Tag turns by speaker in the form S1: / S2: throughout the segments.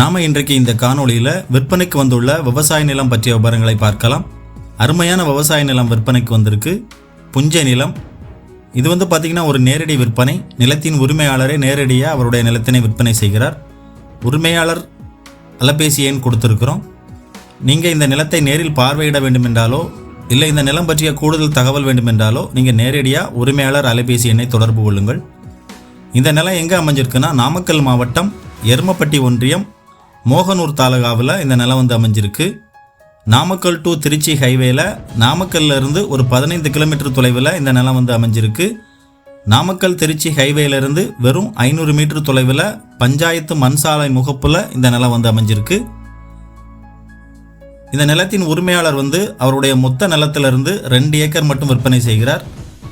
S1: நாம இன்றைக்கு இந்த காணொளியில் விற்பனைக்கு வந்துள்ள விவசாய நிலம் பற்றிய விவரங்களை பார்க்கலாம். அருமையான விவசாய நிலம் விற்பனைக்கு வந்திருக்கு. புஞ்சை நிலம். இது வந்து பார்த்திங்கன்னா ஒரு நேரடி விற்பனை. நிலத்தின் உரிமையாளரே நேரடியாக அவருடைய நிலத்தினை விற்பனை செய்கிறார். உரிமையாளர் அலைபேசி எண் கொடுத்துருக்குறோம். நீங்கள் இந்த நிலத்தை நேரில் பார்வையிட வேண்டுமென்றாலோ இல்லை இந்த நிலம் பற்றிய கூடுதல் தகவல் வேண்டுமென்றாலோ நீங்கள் நேரடியாக உரிமையாளர் அலைபேசி எண்ணை தொடர்பு கொள்ளுங்கள். இந்த நிலம் எங்கே அமைஞ்சிருக்குன்னா நாமக்கல் மாவட்டம் எருமப்பட்டி ஒன்றியம் மோகனூர் தாலுகாவில் இந்த நிலம் வந்து அமைஞ்சிருக்கு. நாமக்கல் டு திருச்சி ஹைவேல நாமக்கல்ல இருந்து ஒரு பதினைந்து கிலோமீட்டர் தொலைவில் இந்த நிலம் வந்து அமைஞ்சிருக்கு. நாமக்கல் திருச்சி ஹைவேலேருந்து வெறும் ஐநூறு மீட்டர் தொலைவில் பஞ்சாயத்து மண் சாலை முகப்பில் இந்த நிலம் வந்து அமைஞ்சிருக்கு. இந்த நிலத்தின் உரிமையாளர் வந்து அவருடைய மொத்த நிலத்திலிருந்து ரெண்டு ஏக்கர் மட்டும் விற்பனை செய்கிறார்.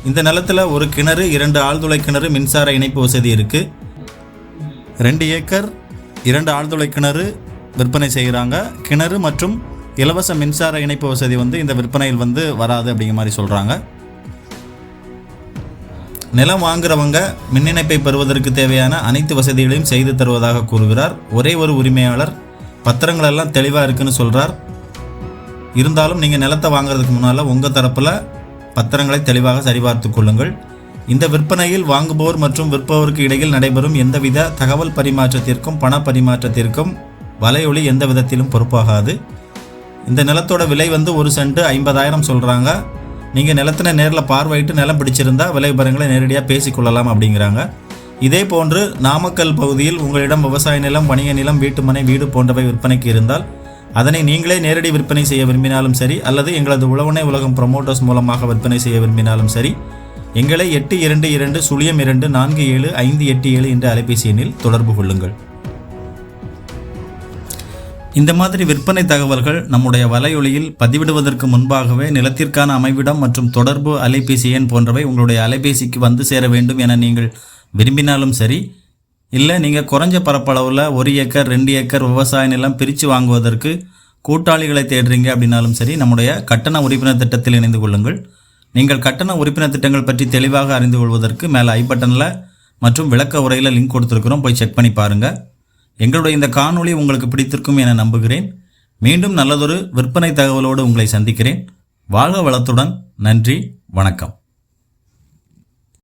S1: இந்த நிலத்தில் ஒரு கிணறு இரண்டு ஆழ்துளை கிணறு மின்சார இணைப்பு வசதி இருக்குது ரெண்டு ஏக்கர் இரண்டு ஆழ்துளை கிணறு விற்பனை செய்கிறாங்க. கிணறு மற்றும் இலவச மின்சார இணைப்பு வசதி வந்து இந்த விற்பனையில் வந்து வராது அப்படிங்கிற மாதிரி சொல்கிறாங்க நிலம் வாங்குறவங்க மின் இணைப்பை பெறுவதற்கு தேவையான அனைத்து வசதிகளையும் செய்து தருவதாக கூறுகிறார். ஒரே ஒரு உரிமையாளர். பத்திரங்கள் எல்லாம் தெளிவாக இருக்குன்னு சொல்கிறார் இருந்தாலும் நீங்கள் நிலத்தை வாங்குறதுக்கு முன்னால் உங்கள் தரப்பில் பத்திரங்களை தெளிவாக சரிபார்த்து கொள்ளுங்கள். இந்த விற்பனையில் வாங்குபவர் மற்றும் விற்பவருக்கு இடையில் நடைபெறும் எந்தவித தகவல் பரிமாற்றத்திற்கும் பண பரிமாற்றத்திற்கும் வலையொலி எந்த விதத்திலும் பொறுப்பாகாது. இந்த நிலத்தோட விலை வந்து ஒரு சென்ட் ஐம்பதாயிரம் சொல்கிறாங்க நீங்கள் நிலத்தினை நேரில் பார்வையிட்டு நிலம் பிடிச்சிருந்தா விலைபரங்களை நேரடியாக பேசிக்கொள்ளலாம் அப்படிங்கிறாங்க. இதே போன்று நாமக்கல் பகுதியில் உங்களிடம் விவசாய நிலம் வணிக நிலம் வீட்டுமனை வீடு போன்றவை விற்பனைக்கு இருந்தால் அதனை நீங்களே நேரடி விற்பனை செய்ய விரும்பினாலும் சரி அல்லது எங்களது உழவனை உலகம் ப்ரொமோட்டர்ஸ் மூலமாக விற்பனை செய்ய விரும்பினாலும் சரி எங்களை எட்டு இரண்டு இரண்டு சுழியம் இரண்டு நான்கு ஏழு ஐந்து எட்டு ஏழு என்ற அலைபேசி எண்ணில் தொடர்பு கொள்ளுங்கள். இந்த மாதிரி விற்பனை தகவல்கள் நம்முடைய வலையொலியில் பதிவிடுவதற்கு முன்பாகவே நிலத்திற்கான அமைவிடம் மற்றும் தொடர்பு அலைபேசி எண் போன்றவை உங்களுடைய அலைபேசிக்கு வந்து சேர வேண்டும் என நீங்கள் விரும்பினாலும் சரி இல்லை நீங்கள் குறைஞ்ச பரப்பளவில் ஒரு ஏக்கர் ரெண்டு ஏக்கர் விவசாய நிலம் பிரித்து வாங்குவதற்கு கூட்டாளிகளை தேடுறீங்க அப்படின்னாலும் சரி நம்முடைய கட்டண உறுப்பினர் திட்டத்தில் இணைந்து கொள்ளுங்கள். நீங்கள் கட்டண உறுப்பினர் திட்டங்கள் பற்றி தெளிவாக அறிந்து கொள்வதற்கு மேலே ஐ பட்டனில் மற்றும் விளக்க உரையில் லிங்க் கொடுத்துருக்குறோம். போய் செக் பண்ணி பாருங்கள் எங்களுடைய இந்த காணொளி உங்களுக்கு பிடித்திருக்கும் என நம்புகிறேன். மீண்டும் நல்லதொரு விற்பனை தகவலோடு உங்களை சந்திக்கிறேன். வாழ்க வளத்துடன். நன்றி. வணக்கம்.